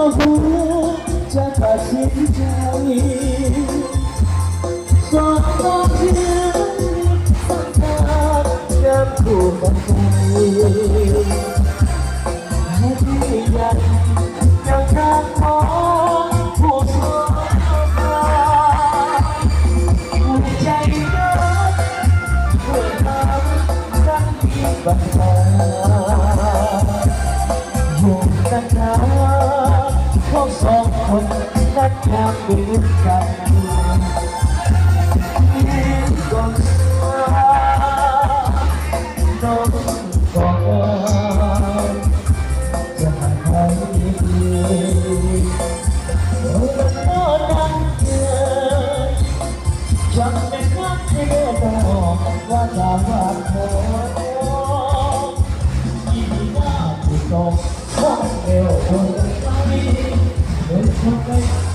ว่าหัวจะตัดสินใจสอดต้องเชื่อสัญญายังผูกกันใจให้พี่ยัง คนนัดอยากดูกันยิ่งก่อนต้องก่อนจะให้ดีโอ้มันน่ารักเกินฉันเป็นนักเทศบอกว่าจะว่า เ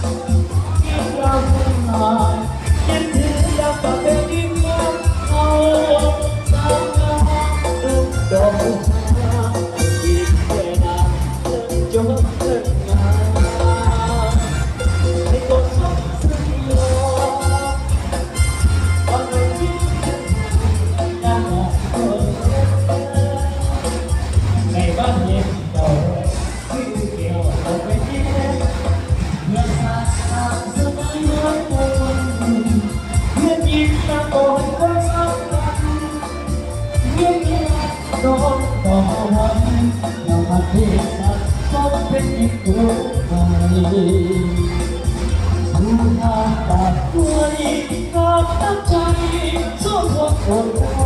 น้องต่อไวันอย่ามาเทศน์ต้องเป็นอีกตัวใหม่ดูหน้าตาตัวนี้งามตั้งใจสู้คนค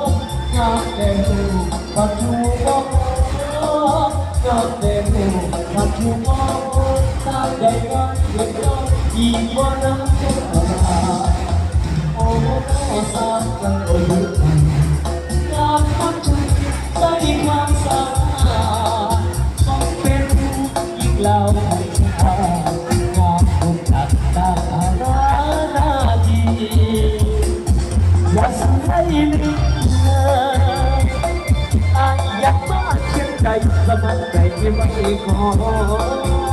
นงามเต็มปัจจุบันงามเต็มปัจจุบันตาใหญ่กันเด็กน้อยยิ่งกว่าน้ำจะมา วิตเธออาจอยามากเพียงใดสมัคใจไว้ก่อน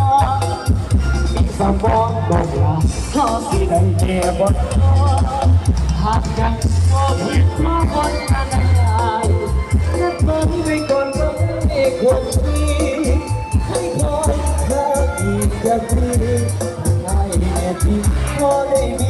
สมองก็ลาขอสิได้แน่บ่หากยังก็ผิดมาบนกัได้นับเบิ้งไก่อนก็ไม่ควรมีให้คอยเทีกักทีให้แน่ที่ก็ได้